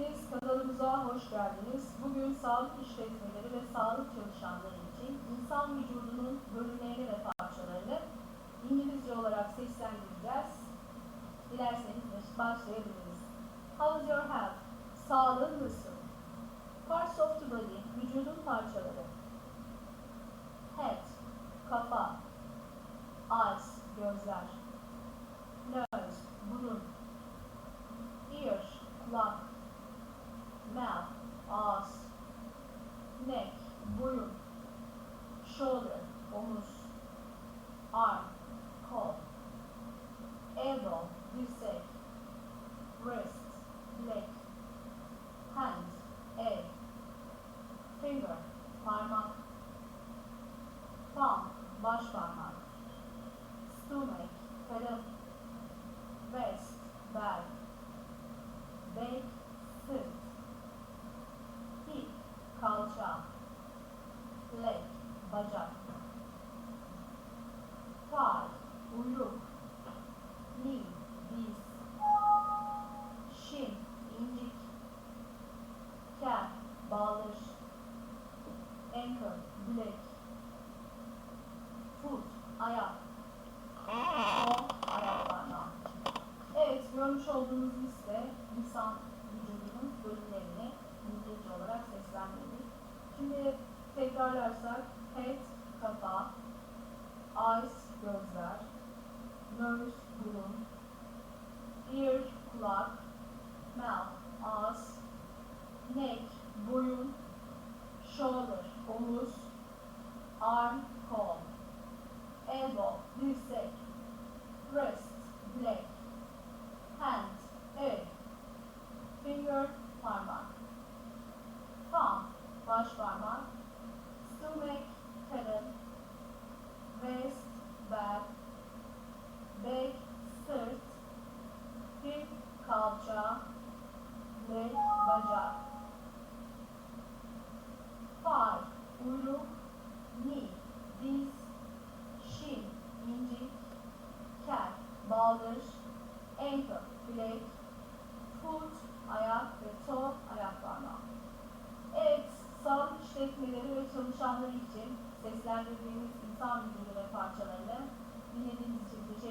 Hepiniz kanalımıza hoş geldiniz. Bugün sağlık işletmeleri ve sağlık çalışanları için insan vücudunun bölümlerini ve parçalarını İngilizce olarak seslendireceğiz. Dilerseniz başlayabiliriz. How is your health? Sağlığın nasıl? Parts of the body, vücudun parçaları. Head, kafa. Eyes, gözler. Nose, burun. Ear, kulak. Mouth, ağız. Neck, boyun. Shoulder, omuz. Arm, kol. Elbow, dirsek. Wrist, bilek. Hand, el. Finger, parmak. Thumb, baş parmak. Stomach, karın. Ayak. Kol, ayak parmağı. Evet, görmüş olduğunuz liste insan vücudunun bölümlerini İngilizce olarak seslendirdik. Şimdi tekrarlarsak head, kafa, eyes, gözler, nose, burun, ear, kulak, mouth, ağız, neck, boyun, shoulder, omuz, arm, elbow, dirsek, wrist, bilek, hand, el, finger, parmak, thumb, baş parmak, stomach, karın, waist, bel, bel, sırt, hip, kalça, leg, bacak, thigh, ankle, bilek, foot, ayak ve toe, ayak parmağı. Evet, sağlık işletmeleri ve çalışanları için seslendirdiğimiz insan vücudu ve parçalarını dinlediğiniz için teşekkür